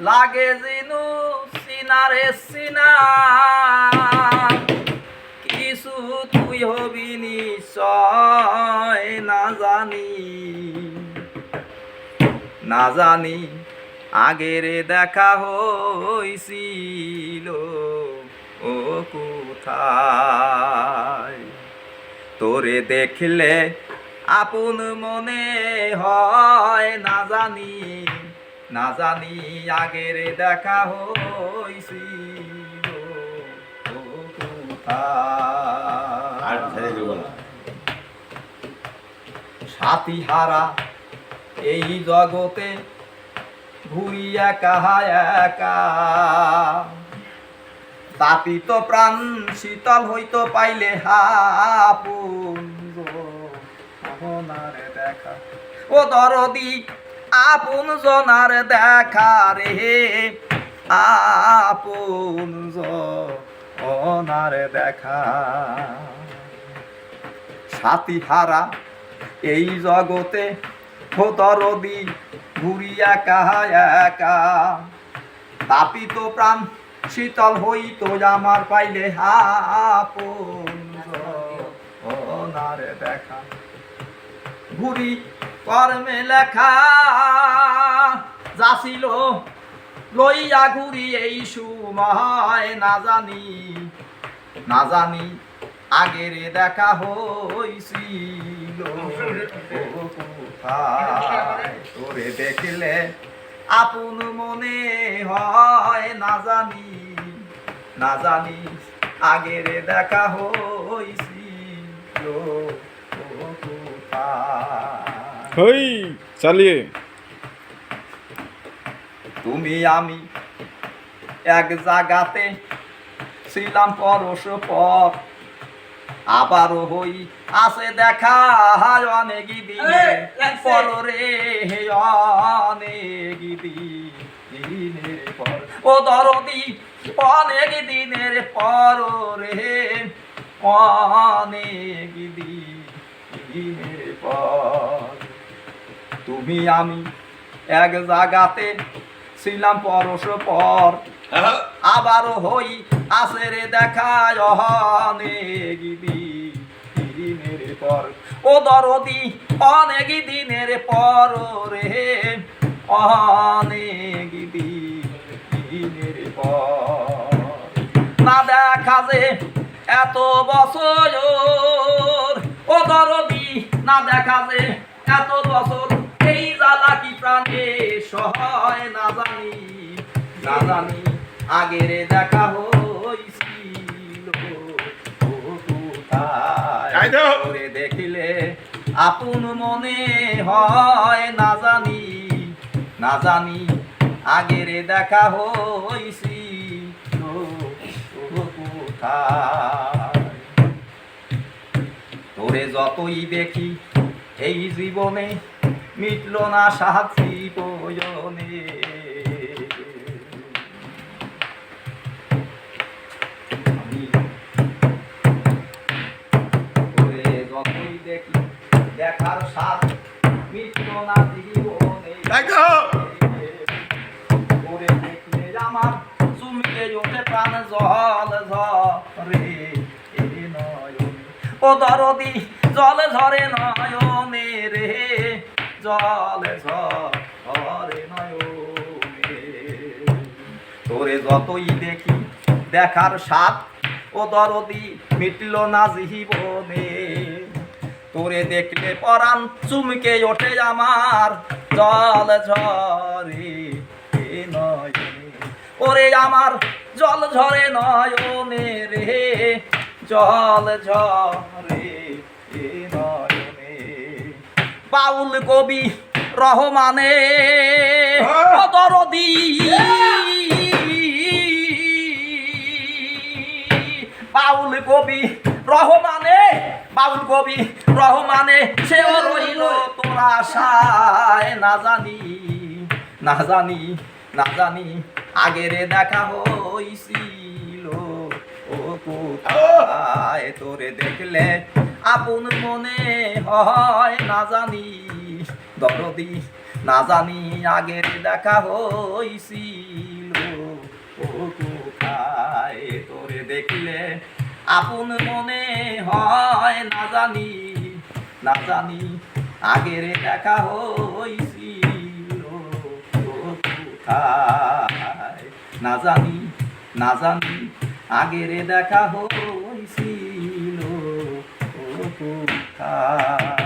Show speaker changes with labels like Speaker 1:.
Speaker 1: লাগে জিনু সিনারে সিনা। কিছু তুই হবি নিশ্চয় না জানি। না জানি আগের দেখা হইছিল ও কোথায়। তোরে দেখলে আপন মনে হয় না জানি। না জানি আগের দেখা
Speaker 2: না।
Speaker 1: সাথী হারা এই জগতে ঘুরি একা একা। তাপিত প্রাণ শীতল হইতো পাইলে হাপুন দেখা। ও দরদি আপন জনার দেখা রে। আপন জনার দেখা। সাথী হারা এই জগতে দরদি ঘুরি একা একা। তাপিত প্রাণ শীতল হইত আমার পাইলে ওনারে দেখা। ঘুরি কর্মে লেখা যাছিল লইয়া ঘুরি এই সময় না জানি না জানি আগের দেখা হইছিল। তোরে দেখলে আপন মনে হয় না জানি না জানি আগের দেখা হইছিল।
Speaker 3: হই চালিয়ে।
Speaker 1: তুমি আমি এক জায়গাতে ছিলাম পরশ পর আবারও হই আছে দেখা হয় অনেক দিনে। পর রে অনেক দিনের পর। ও দরদি অনেক দিনের পর রে অনেক দিনের পর। তুমি আমি এক জায়গাতে ছিলাম পরশ পর। আবারও হই আসে রে দেখা দিনের পর। ও দরদি অনেক দিনের পর রে। অনেক দিনের পর। না দেখা যে এত বছর। ও দরদি না দেখা যে এত বছর। প্রাণে সহায় না জানি না জানি আগের দেখা হইছিল। করে দেখিলে আপন মনে হয় না জানি না জানি আগের দেখা কোথায় তোরে যতই দেখি এই জীবনে মিটল না সাহায্যি প্রয়োজনে। দেখি দেখার মিটল না জীবনে। দেখলে আমার চুমকে ওঠে প্রাণ জল ঝরে এ নয়নে। ও দরদি জল ঝরে নয়নে রে। জল ঝরে নয়নে। তোরে যতই দেখি, দেখার স্বাদ ও দরদি মিটল না জীবনে। তোরে দেখলে পরাণ চুমকে ওঠে আমার জল ঝরে ওরে আমার জল ঝরে নয়নে রে, জল ঝরে বাউল কবি রহমানে দরদি। বাউল কবি রহমানে বাউল কবি রহমানে সেও রইল তোরা আশায় না জানি না জানি না জানি আগেরে দেখা হইছিল ও কোথায় তোরে দেখলে আপন মনে হয় না জানি, দরদি না জানি আগের দেখা হইছিল। ও কোথায় তোরে দেখলে? আপন মনে হয় না জানি না জানি আগের দেখা হইছিল। কোথায়? না জানি না জানি আগের দেখা হইছিল। ও কোথায়